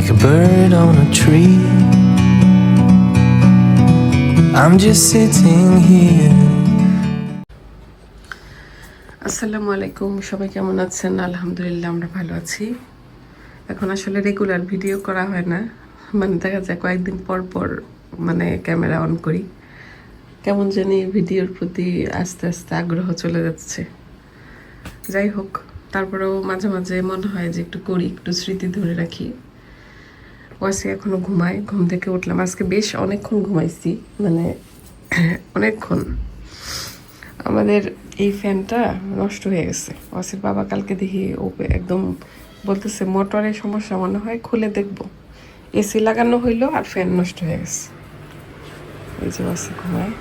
like a bird on a tree. I'm just sitting here. আসসালামু আলাইকুম, সবাই কেমন আছেন? আলহামদুলিল্লাহ, আমরা ভালো আছি। এখন আসলে রেগুলার ভিডিও করা হয় না। মানে দেখা যায় কয়েকদিন পর পর মানে ক্যামেরা অন করি। কেমন জানি ভিডিওর প্রতি আস্তে আস্তে আগ্রহ চলে যাচ্ছে। যাই হোক, তারপরেও মাঝে মাঝে মনে হয় যে একটু করি, একটু স্মৃতি ধরে রাখি। ওয়াসি এখনও ঘুমায় ঘুম থেকে উঠলাম। আজকে বেশ অনেকক্ষণ ঘুমাইছি মানে অনেকক্ষণ। আমাদের এই ফ্যানটা নষ্ট হয়ে গেছে। ওয়াসির বাবা কালকে দেখি ও একদম বলতেছে মোটরের সমস্যা মনে হয়, খুলে দেখব। এসি লাগানো হইল আর ফ্যান নষ্ট হয়ে গেছে। এই যে ওয়াসি ঘুমায়।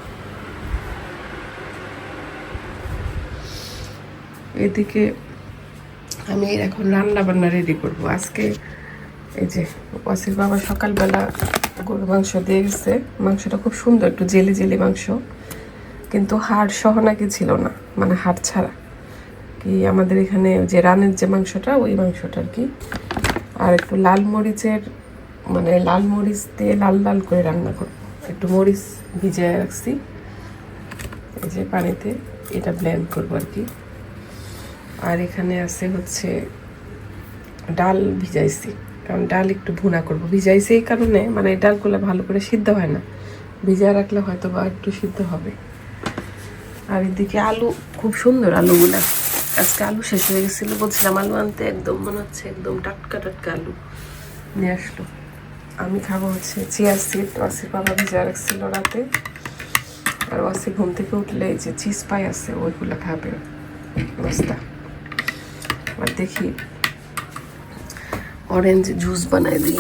এদিকে আমি এখন রান্না বান্না রেডি করব। আজকে এই যে ওয়াসির বাবা সকালবেলা গরু মাংস দিয়ে গেছে। মাংসটা খুব সুন্দর, একটু জেলি জেলি মাংস। কিন্তু হাড় সহ নাকি ছিল না মানে হাড় ছাড়া। কি আমাদের এখানে যে রানের যে মাংসটা, ওই মাংসটা আর কি। আর একটু লাল মরিচের মানে লাল মরিচ দিয়ে লাল লাল করে রান্না করব। একটু মরিচ ভিজিয়ে রাখছি। এই যে পানিতে এটা ব্লেন্ড করব আর কি। আর এখানে আছে হচ্ছে ডাল ভিজাইছি। কারণ ডাল একটু ভুনা করব। ভিজাইছি এই কারণে মানে ডালগুলো ভালো করে সিদ্ধ হয় না। ভিজিয়ে রাখলে হয়তো বা একটু সিদ্ধ হবে। আর এদিকে আলু, খুব সুন্দর আলুগুলা। আজকে আলু শেষ হয়ে গেছিল বলছিলাম, আলু আনতে একদম মনে হচ্ছে একদম টাটকা টাটকা আলু নিয়ে আসলো। আমি খাব হচ্ছে চিয়া সিড ওয়াসি বাবা ভিজা রাখছিল রাতে। আর ওয়াসি ঘুম থেকে উঠলে যে চিজ পাই আছে, ওইগুলো খাবে। বস্তা। আর দেখি অরেঞ্জ জুস বানায় দিই।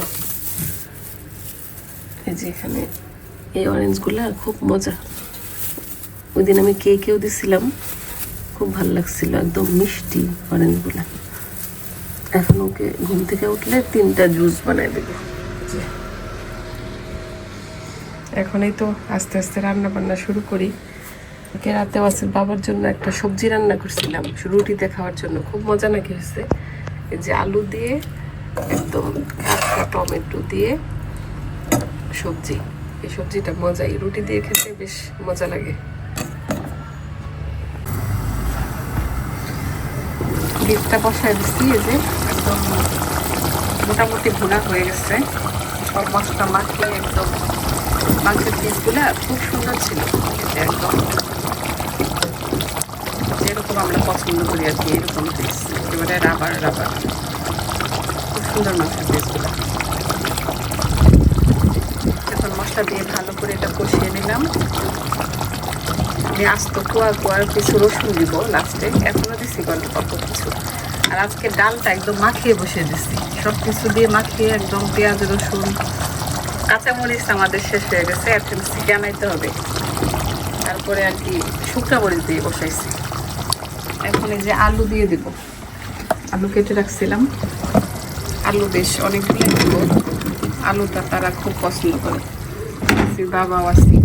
এই যে এখানে এই অরেঞ্জগুলা খুব মজা। ওই দিন আমি কে কেউ দিছিলাম, খুব ভালো লাগছিল, একদম মিষ্টি অরেঞ্জগুলা এখন ওকে ঘুম থেকে উঠলে তিনটা জুস বানায় দেবো। এখনই তো আস্তে আস্তে রান্না বান্না শুরু করি। ওকে রাতে ওয়াসির বাবার জন্য একটা সবজি রান্না করছিলাম, রুটিতে খাওয়ার জন্য। খুব মজা নাকি হয়েছে। যে আলু দিয়ে একদম টমেটো দিয়ে সবজি। এই সবজিটা মজাই। রুটি দিয়ে খেতে বেশ মজা লাগে। ডিপটা বসায় দিচ্ছি এই যে একদম মোটামুটি ভুনা হয়ে গেছে। সব মশলা মাখিয়ে একদম মাংসের পিসগুলো খুব সুন্দর ছিল একদম। যেরকম আমরা পছন্দ করি আর কি, এরকম পিস একেবারে রাবার রাবার সুন্দর মাংসের পিসগুলো এখন মশলা দিয়ে ভালো করে এটা কষিয়ে নিলাম। আমি আস্ত কুয়া কুয়ার কিছু রসুন দিব লাস্টে এখনও দিছি গল্প কত কিছু। আর আজকে ডালটা একদম মাখিয়ে বসিয়ে দিচ্ছি সব কিছু দিয়ে মাখিয়ে একদম পেঁয়াজ, রসুন, কাঁচামরিচ আমাদের শেষ হয়ে গেছে। এখন সিকে আনাইতে হবে। তারপরে আর কি শুকনা মরিচ দিয়ে বসাইছি। এখন এই যে আলু দিয়ে দেব। আলু কেটে রাখছিলাম। আলু বেশ অনেকগুলো দিব আলুটা তারা খুব পছন্দ করে। ওয়াসির বাবা ওয়াসি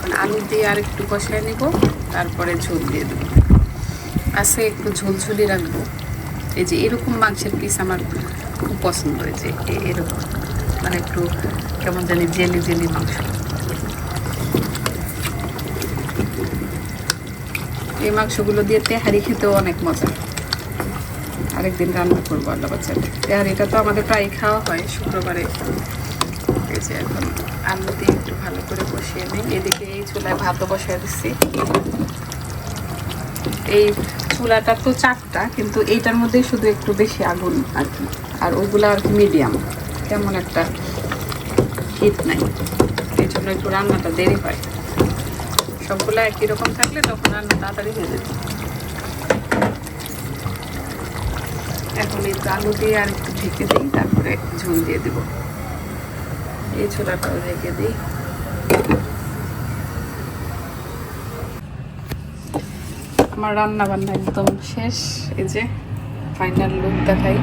মানে আলু দিয়ে আর একটু কষায় নিব, তারপরে ঝোল দিয়ে দেবো। আছে একটু ঝোলঝুলি রাখব। এই যে এরকম মাংসের পিস আমার খুব পছন্দ হয়েছে। এরকম। মানে একটু কেমন জানি জেলি জেলি মাংস। এই মাংসগুলো দিয়ে তেহারি খেতেও অনেক মজা। আরেকদিন রান্না করব আল্লাহ বাচ্চার তেহারিটা তো আমাদের প্রায় খাওয়া হয়, শুক্রবারে। এই যে এখন আলু দিয়ে একটু ভালো করে বসিয়ে নিই। এদিকে এই চুলায় ভাতও বসিয়ে দিচ্ছি। এই চুলাটা তো চারটা, কিন্তু এইটার মধ্যে শুধু একটু বেশি আগুন আর কি। আর ওইগুলো আর কি মিডিয়াম তেমন একটা হিট নাই। এই জন্য একটু রান্নাটা দেরি হয়। সবগুলো একই রকম থাকলে তখন রান্না তাড়াতাড়ি হয়ে যেত এখন এই আলু দিয়ে আর একটু ঢেকে দিই, তারপরে ঝোল দিয়ে দেবো। এই ছোলাটাও রেখে দিই। আমার রান্না বান্না একদম শেষ, এই যে ফাইনাল লুক দেখাই।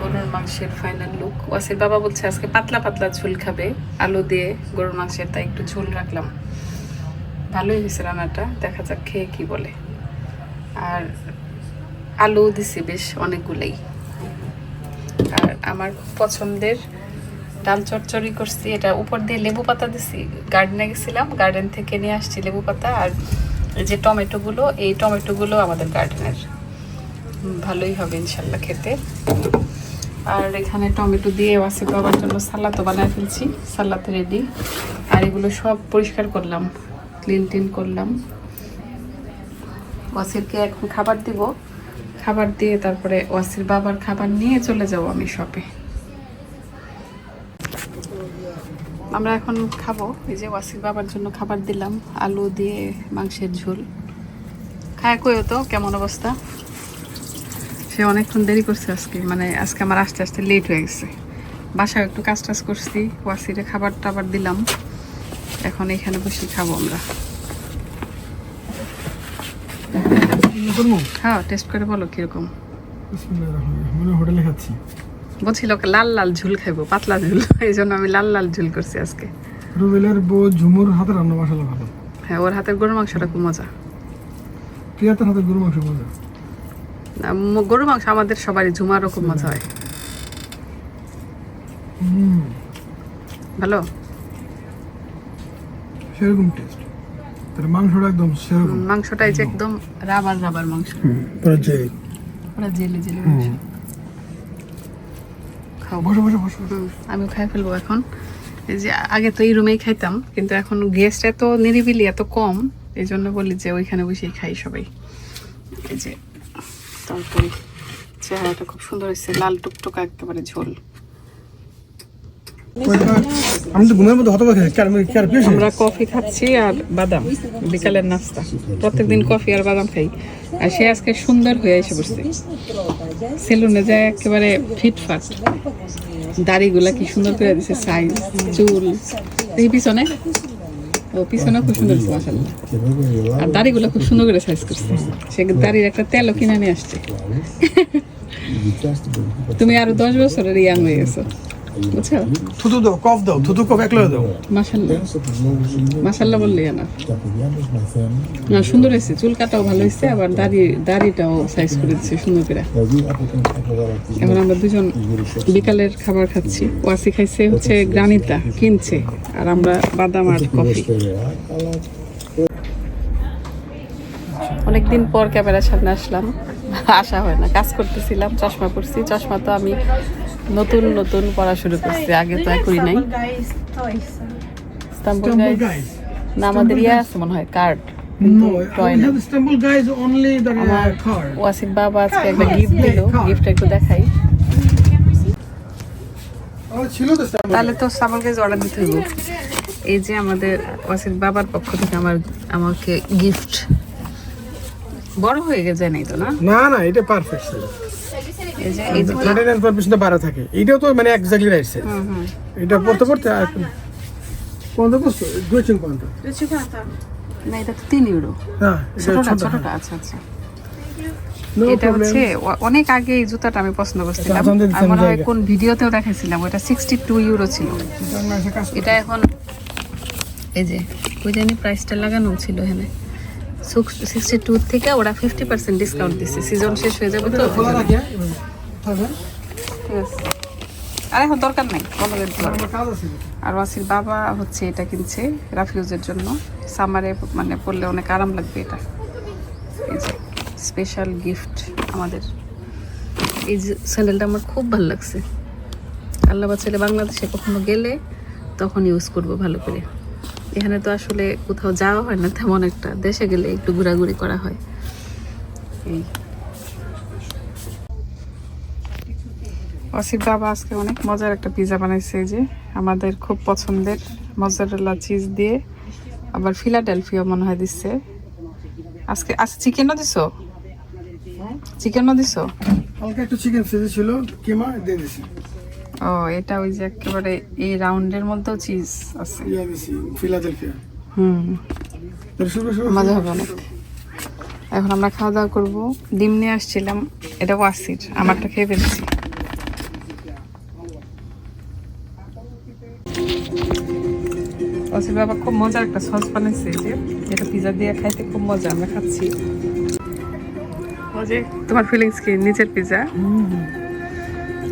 গরুর মাংসের ফাইনাল লুক ওয়াসির বাবা বলছে, আজকে পাতলা পাতলা ঝোল খাবে, আলু দিয়ে গরুর মাংসের, তাই একটু ঝোল রাখলাম। ভালোই হয়েছে রান্নাটা, দেখা যাক খেয়ে কি বলে। আর আলু দিছি বেশ অনেকগুলোই। আর আমার খুব পছন্দের ডাল চচ্চড়ি করছি। এটা উপর দিয়ে লেবু পাতা দিছি। গার্ডেনে গেছিলাম গার্ডেন থেকে নিয়ে আসছি লেবু পাতা। আর যে টমেটোগুলো, এই টমেটোগুলো আমাদের গার্ডেনের ভালোই হবে ইনশাল্লাহ খেতে। আর এখানে টমেটো দিয়ে ওয়াসিফ বাবার জন্য সালাদও বানায় ফেলছি। সালাদ রেডি আর এগুলো সব পরিষ্কার করলাম ক্লিন টিন করলাম। ওয়াসিরকে এখন খাবার দিব। খাবার দিয়ে তারপরে ওয়াসির বাবার খাবার নিয়ে চলে যাব আমি শপে আমরা এখন খাব, এই যে ওয়াসির বাবার জন্য খাবার দিলাম, আলু দিয়ে মাংসের ঝোল। খায় কইও তো, কেমন অবস্থা? সে অনেকক্ষণ দেরি করছে আজকে মানে আজকে আমার আস্তে আস্তে লেট হয়ে গেছে। বাসায় একটু কাজ টাজ করছি, ওয়াসিরে খাবার টাবার দিলাম। এখন এখানে বসে খাব আমরা। হ্যাঁ টেস্ট করে বলো কীরকম। মানে হোটেলে খাচ্ছি। বলছিল ওকে লাল লাল ঝুল খাইবো পাতলা ঝুল এই জন্য আমি লাল লাল ঝুল করছি আজকে। রুবেলের বউ ঝুমুর হাতে রান্না মশলা ভালো। হ্যাঁ ওর হাতের গরু মাংসটা খুব মজা। প্রিয়াতার হাতে গরু মাংস মজা। গরু মাংস আমাদের সবারই ঝুমারও খুব মজা হয়। ভালো? সেরকম টেস্ট তার মাংসটা একদম সেরকম। মাংসটা এই যে একদম রাবার রাবার মাংস। পুরো জেলি। পুরো জেলি জেলি মাংস। খাও। বসো বসো বসো আমিও খাই ফেলব এখন। এই যে আগে তো এই রুমেই খাইতাম কিন্তু এখন গেস্ট এত নিরিবিলি এত কম এই জন্য বলি যে ওইখানে বসেই খাই সবাই। এই যে তারপরে চেহারাটা খুব সুন্দর হয়েছে লাল টুকটুকা একেবারে ঝোল। আমি তো ঘুমের মধ্যে হতবা খাই কার কার প্লেস আমরা কফি খাচ্ছি আর বাদাম, বিকালের নাস্তা। প্রত্যেকদিন কফি আর বাদাম খাই। আর সে আজকে সুন্দর হয়ে এসে বসছে সেলুনে যায় একেবারে ফিটফাট। দাড়িগুলা কি সুন্দর করে দিছে সাইজ চুল। এই পিছনে? ও পিছনে খুব সুন্দর মাসাল্লাহ আর দাড়িগুলো খুব সুন্দর করে সাইজ করছে। সে দাড়ির একটা তেলও কিনে নিয়ে আসছে। তুমি আরও দশ বছরের ইয়াং হয়ে গেছো। থুতু দাও কফ দাও থুতু কফ একলা দাও। মাসাল্লাহ মাসাল্লাহ বললে না। না সুন্দর হয়েছে চুল কাটাও ভালো হয়েছে আবার দাড়ি দাড়িটাও সাইজ করে দিচ্ছে সুন্দর করে। এখন আমরা দুজন বিকালের খাবার খাচ্ছি। ওয়াসি খাইছে হচ্ছে গ্রানিতা কিনছে আর আমরা বাদাম আর কফি। অনেকদিন পর ক্যামেরার সামনে আসলাম। আসা হয় না কাজ করতেছিলাম চশমা পরছি চশমা তো আমি নতুন নতুন পড়া শুরু করছি। আগে তো করি নাই। ইস্তাম্বুল guys. না আমাদের ইয়ে আছে মনে হয় কার্ড. ওয়াসিফ বাবা আজকে একটা গিফট দিল। গিফটটা একটু দেখাই। Oh. তাহলে তো সাবল গাইজ অর্ডার দিতে হইব এই যে আমাদের ওয়াসিফ বাবার পক্ষ থেকে আমার আমাকে গিফট বড় হয়ে গেছে নাই তো না? না না এটা পারফেক্ট থার্টি নাইন পারফেক্ট বারো থাকে। এটাও তো মানে exactly right size hmm hmm. এটা পড়তে পড়তে আর কোনটা বসছো দুই কোনটা না এটা তো তিন ইউরো হ্যাঁ ছোটটা ছোটটা আচ্ছা আচ্ছা। এটা হচ্ছে অনেক আগে এই জুতাটা আমি পছন্দ করছিলাম। আচ্ছা, আর মনে হয় কোন ভিডিওতেও দেখাইছিলাম ওটা সিক্সটি টু ইউরো ছিল। এটা এখন এই যে ওই জানি প্রাইসটা লাগানো ছিল এখানে। সিক্সটি টু থেকে ওরা ফিফটি পার্সেন্ট ডিসকাউন্ট দিচ্ছে সিজন শেষ হয়ে যাবে তো। ঠিক দরকার নাই আর ওয়াসির বাবা হচ্ছে এটা কিনছে রাফিউজের জন্য। সামারে মানে পরলে অনেক আরাম লাগবে এটা। স্পেশাল গিফট আমাদের। এই স্যান্ডেলটা আমার খুব ভালো লাগছে। আল্লাহ ছেলে বাংলাদেশে কখনো গেলে তখন ইউজ করব ভালো করে। এখানে তো আসলে কোথাও যাওয়া হয় না তেমন একটা। দেশে গেলে একটু ঘোরাঘুরি করা হয়। এই। অসিফ বাবা আজকে অনেক মজার একটা পিৎজা বানাইছে এই যে। আমাদের খুব পছন্দের মজারেলা চিজ দিয়ে। আবার ফিলাডেলফিয়া মনে হয় দিচ্ছে। আজকে আজকে চিকেনও দিছো? চিকেনও দিছো? হালকা একটু চিকেন ফ্রিজে ছিল কিমা দিয়ে দিছি। ও এটা ওই যে একেবারে এই রাউন্ডের মধ্যেও চিজ আছে। ইয়া দিছি ফিলাডেলফিয়া হুম। মজা হবে অনেক। এখন আমরা খাওয়া দাওয়া করব। ডিম নিয়ে আসছিলাম এটা ওয়াসির আমারটা খেয়ে ফেলছি। ওয়াসির বাবা খুব মজার একটা সস বানাইছে যে। এটা পিজা দিয়ে খাইতে খুব মজা আমরা খাচ্ছি। তোমার ফিলিংস কি? নিচের পিজা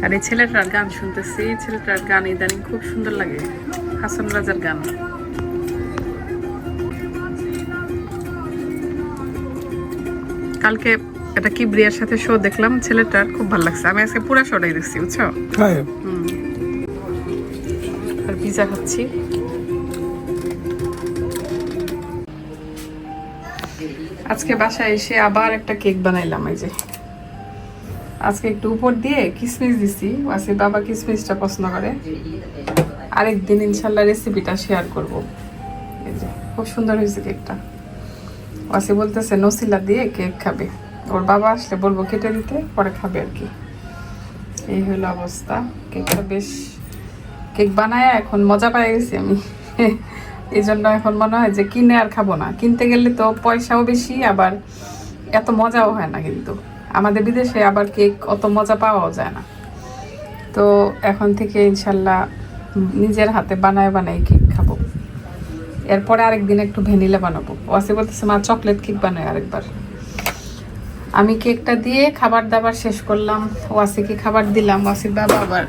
আর এই ছেলেটার গান শুনতেছি। এই ছেলেটার গান ইদানিং খুব সুন্দর লাগে। হাসান রাজার গান। কালকে এটা কিবরিয়ার সাথে শো দেখলাম ছেলেটার খুব ভালো লাগছে। আমি আজকে পুরো শোটাই দেখছি বুঝছ? হ্যাঁ। আর পিজা খাচ্ছি। আজকে বাসায় এসে আবার একটা কেক বানাইলাম এই যে। আজকে একটু উপর দিয়ে কিসমিস দিছি। ওয়াসি বাবা কিসমিসটা পছন্দ করে। আরেকদিন ইনশাল্লাহ রেসিপিটা শেয়ার করব। এই যে, খুব সুন্দর হয়েছে কেকটা ওয়াসি বলতেছে, নসিলা দিয়ে কেক খাবে। ওর বাবা আসলে বলব কেটে দিতে, পরে খাবে আর কি। এই হলো অবস্থা। কেকটা বেশ কেক বানায় এখন মজা পাই গেছি আমি। এই জন্য এখন মনে হয় যে কিনে আর খাব না। কিনতে গেলে তো পয়সাও বেশি, আবার এত মজাও হয় না কিন্তু। আমাদের বিদেশে আবার কেক অত মজা পাওয়াও যায় না। তো এখন থেকে ইনশাল্লাহ নিজের হাতে বানায় বানাই কেক খাব। এরপরে আরেকদিন একটু ভ্যানিলা বানাবো। ওয়াসি বলতেছে, মা চকলেট কেক বানায় আরেকবার। আমি কেকটা দিয়ে খাবার দাবার শেষ করলাম। ওয়াসিকে খাবার দিলাম। ওয়াসির বাবা আবার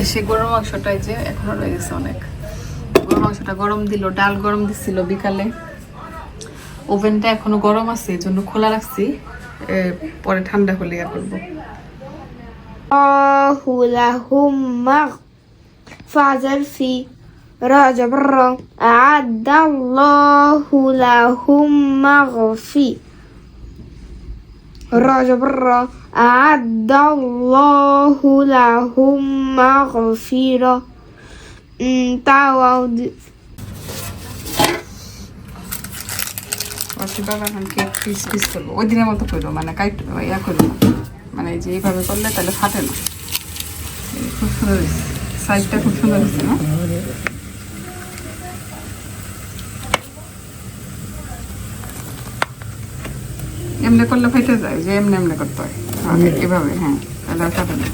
এসে গরম মাংসটাই যে এখনও রয়ে গেছে অনেক। গরম মাংসটা গরম দিল, ডাল গরম দিছিল বিকালে। ওভেনটা এখনও গরম আছে এই জন্য খোলা রাখছি। পরে ঠান্ডা হলে ইয়া করবো الله لهم مغفرة في رجب أعد الله لهم مغفي رجب أعد الله لهم مغفرة أمم، ভাবছি বাবা এখন পিস পিস করব। ওই দিনের মতো করব মানে কাইট ইয়া করব না। মানে যে এইভাবে করলে তাহলে ফাটে না। খুব সুন্দর সাইজটা খুব সুন্দর হয়েছে না? এমনি করলে ফেটে যায় যে এমনি এমনি করতে হয়। এভাবে হ্যাঁ তাহলে ফাটে না।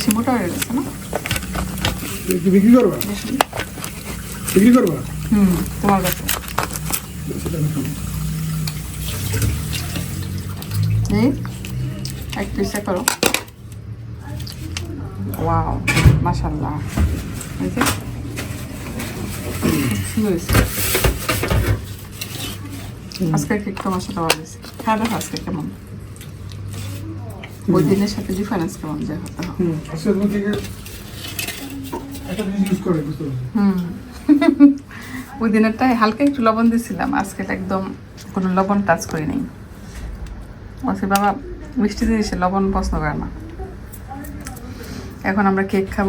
বেশি মোটা হয়ে গেছে না? বিক্রি করবা? বিক্রি করবা? হুম তোমার কাছে। এই এক পিসে করো। ওয়াও মাশাল্লাহ আজকে কেক তোমার ভালো হয়েছে হ্যাঁ দেখো আজকে কেমন। ওই দিনের সাথে ডিফারেন্স কেমন? যে হতে হবে হুম আচ্ছা হুম। ওই দিনেরটায় হালকা একটু লবণ দিয়েছিলাম আজকে একদম কোনো লবণ টাচ করি নাই। বলছি বাবা মিষ্টি জিনিসে লবণ পছন্দ করে না। এখন আমরা কেক খাব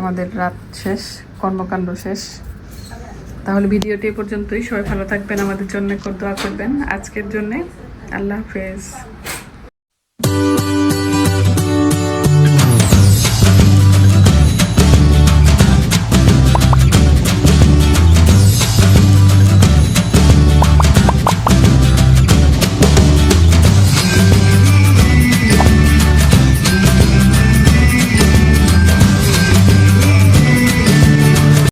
আমাদের রাত শেষ কর্মকাণ্ড শেষ। তাহলে ভিডিওটি এ পর্যন্তই। সবাই ভালো থাকবেন আমাদের জন্য দোয়া করবেন। আজকের জন্যে আল্লাহ হাফেজ।